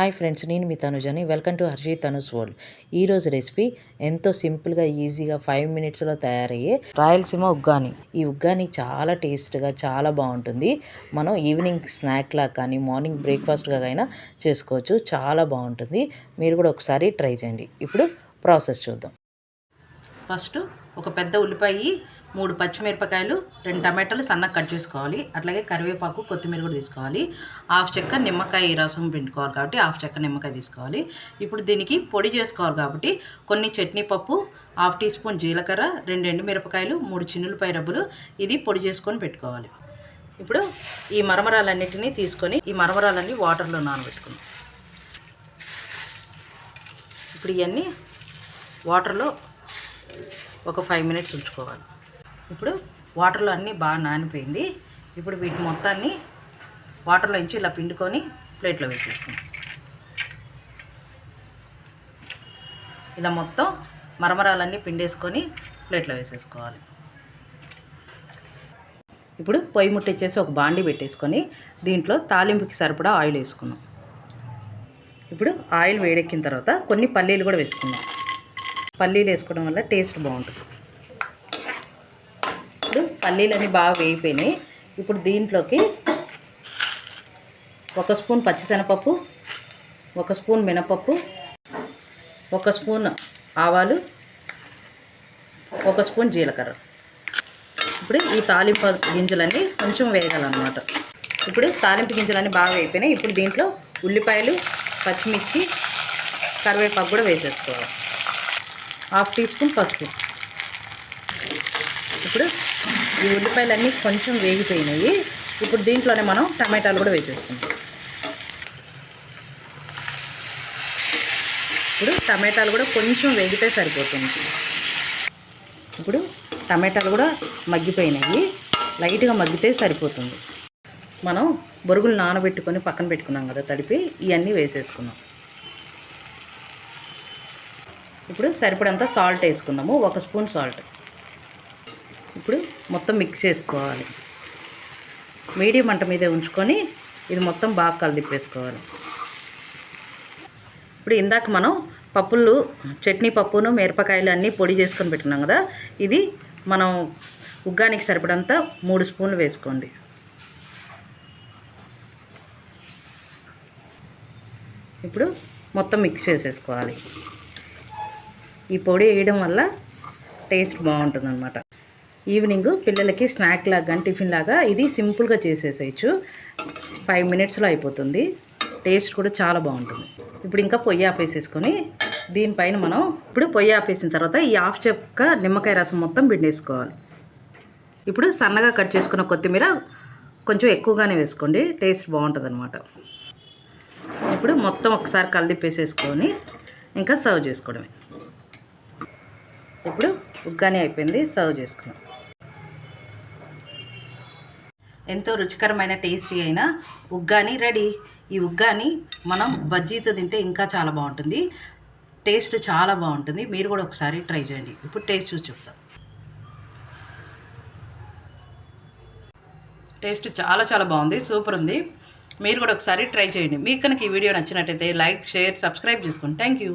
Hi friends నేను మీ తనుజని. Welcome to Harshi Tanuj world. ఈరోజు రెసిపీ ఎంతో సింపుల్గా ఈజీగా ఫైవ్ మినిట్స్లో తయారయ్యే రాయలసీమ ఉగ్గాని. ఈ ఉగ్గాని చాలా టేస్ట్గా చాలా బాగుంటుంది. మనం ఈవినింగ్ స్నాక్లా కానీ మార్నింగ్ బ్రేక్ఫాస్ట్గా అయినా చేసుకోవచ్చు. చాలా బాగుంటుంది. మీరు కూడా ఒకసారి ట్రై చేయండి. ఇప్పుడు ప్రాసెస్ చూద్దాం. ఫస్ట్ ఒక పెద్ద ఉల్లిపాయ మూడు పచ్చిమిరపకాయలు రెండు టమాటాలు సన్నగా కట్ చేసుకోవాలి. అట్లాగే కరివేపాకు కొత్తిమీర కూడా తీసుకోవాలి. హాఫ్ చెక్క నిమ్మకాయ రసం పిండుకోవాలి కాబట్టి హాఫ్ చెక్క నిమ్మకాయ తీసుకోవాలి. ఇప్పుడు దీనికి పొడి చేసుకోవాలి కాబట్టి కొన్ని చట్నీ పప్పు హాఫ్ టీ స్పూన్ జీలకర్ర రెండు ఎండుమిరపకాయలు మూడు చిన్నులపాయ రబ్బులు ఇది పొడి చేసుకొని పెట్టుకోవాలి. ఇప్పుడు ఈ మరమరాలన్నిటినీ తీసుకొని ఈ మరమరాలన్నీ వాటర్లో నానబెట్టుకున్నాం ఇప్పుడు ఇవన్నీ వాటర్లో ఒక ఫైవ్ మినిట్స్ ఉంచుకోవాలి. ఇప్పుడు వాటర్లో అన్నీ బాగా నానిపోయింది. ఇప్పుడు వీటి మొత్తాన్ని వాటర్లో ఇంచి ఇలా పిండుకొని ప్లేట్లో వేసేసుకుందాం ఇలా మొత్తం మరమరాలన్నీ పిండేసుకొని ప్లేట్లో వేసేసుకోవాలి. ఇప్పుడు పొయ్యి ముట్టించేసి ఒక బాండి పెట్టేసుకొని దీంట్లో తాలింపుకి సరిపడా ఆయిల్ వేసుకున్నాం ఇప్పుడు ఆయిల్ వేడెక్కిన తర్వాత కొన్ని పల్లీలు కూడా వేసుకున్నాం పల్లీలు వేసుకోవడం వల్ల టేస్ట్ బాగుంటుంది. ఇప్పుడు పల్లీలన్నీ బాగా వేగిపోయినాయి. ఇప్పుడు దీంట్లోకి ఒక స్పూన్ పచ్చిశనగపప్పు ఒక స్పూన్ మినపప్పు ఒక స్పూన్ ఆవాలు ఒక స్పూన్ జీలకర్ర. ఇప్పుడు ఈ తాలింపు గింజలన్నీ కొంచెం వేయగలన్నమాట ఇప్పుడు తాలింపు గింజలన్నీ బాగా వేయిపోయినాయి ఇప్పుడు దీంట్లో ఉల్లిపాయలు పచ్చిమిర్చి కరివేపాకు కూడా వేసేసుకోవాలి. హాఫ్ టీ స్పూన్ పసుపు. ఇప్పుడు ఈ ఉల్లిపాయలన్నీ కొంచెం వేగిపోయినాయి. ఇప్పుడు దీంట్లోనే మనం టమాటాలు కూడా వేసేసుకుంటాం ఇప్పుడు టమాటాలు కూడా కొంచెం వేగితే సరిపోతుంది. ఇప్పుడు టమాటాలు కూడా మగ్గిపోయినాయి. లైట్గా మగ్గితే సరిపోతుంది. మనం బొరుగులు నానబెట్టుకొని పక్కన పెట్టుకున్నాం కదా తడిపి ఇవన్నీ వేసేసుకున్నాం. ఇప్పుడు సరిపడంత సాల్ట్ వేసుకున్నాము ఒక స్పూన్ సాల్ట్. ఇప్పుడు మొత్తం మిక్స్ చేసుకోవాలి. మీడియం మంట మీదే ఉంచుకొని ఇది మొత్తం బాగా కలిదిప్పేసుకోవాలి ఇప్పుడు ఇందాక మనం పప్పులు చట్నీ పప్పును మిరపకాయలు అన్నీ పొడి చేసుకొని పెట్టుకున్నాం కదా ఇది మనం ఉగ్గానికి సరిపడంత మూడు స్పూన్లు వేసుకోండి. ఇప్పుడు మొత్తం మిక్స్ చేసేసుకోవాలి. ఈ పొడి వేయడం వల్ల టేస్ట్ బాగుంటుంది అనమాట ఈవినింగ్ పిల్లలకి స్నాక్ లాగా కానీ టిఫిన్ లాగా ఇది సింపుల్గా చేసేసేయచ్చు. ఫైవ్ మినిట్స్లో అయిపోతుంది. టేస్ట్ కూడా చాలా బాగుంటుంది. ఇప్పుడు ఇంకా పొయ్యి ఆపేసేసుకొని దీనిపైన మనం ఇప్పుడు పొయ్యి ఆపేసిన తర్వాత ఈ హాఫ్ చెక్క నిమ్మకాయ రసం మొత్తం పిండేసుకోవాలి. ఇప్పుడు సన్నగా కట్ చేసుకున్న కొత్తిమీర కొంచెం ఎక్కువగానే వేసుకోండి. టేస్ట్ బాగుంటుంది అనమాట ఇప్పుడు మొత్తం ఒకసారి కలిదిప్పేసేసుకొని ఇంకా సర్వ్ చేసుకోవడమే. ఇప్పుడు ఉగ్గాని అయిపోయింది. సర్వ్ చేసుకున్నాం ఎంతో రుచికరమైన టేస్టీ అయిన ఉగ్గాని రెడీ. ఈ ఉగ్గాని మనం బజ్జీతో తింటే ఇంకా చాలా బాగుంటుంది. టేస్ట్ చాలా బాగుంటుంది. మీరు కూడా ఒకసారి ట్రై చేయండి. ఇప్పుడు టేస్ట్ చూసి చెప్తాం. టేస్ట్ చాలా చాలా బాగుంది. సూపర్ ఉంది. మీరు కూడా ఒకసారి ట్రై చేయండి. మీకు కనుక ఈ వీడియో నచ్చినట్టయితే లైక్ షేర్ సబ్స్క్రైబ్ చేసుకోండి థ్యాంక్ యూ.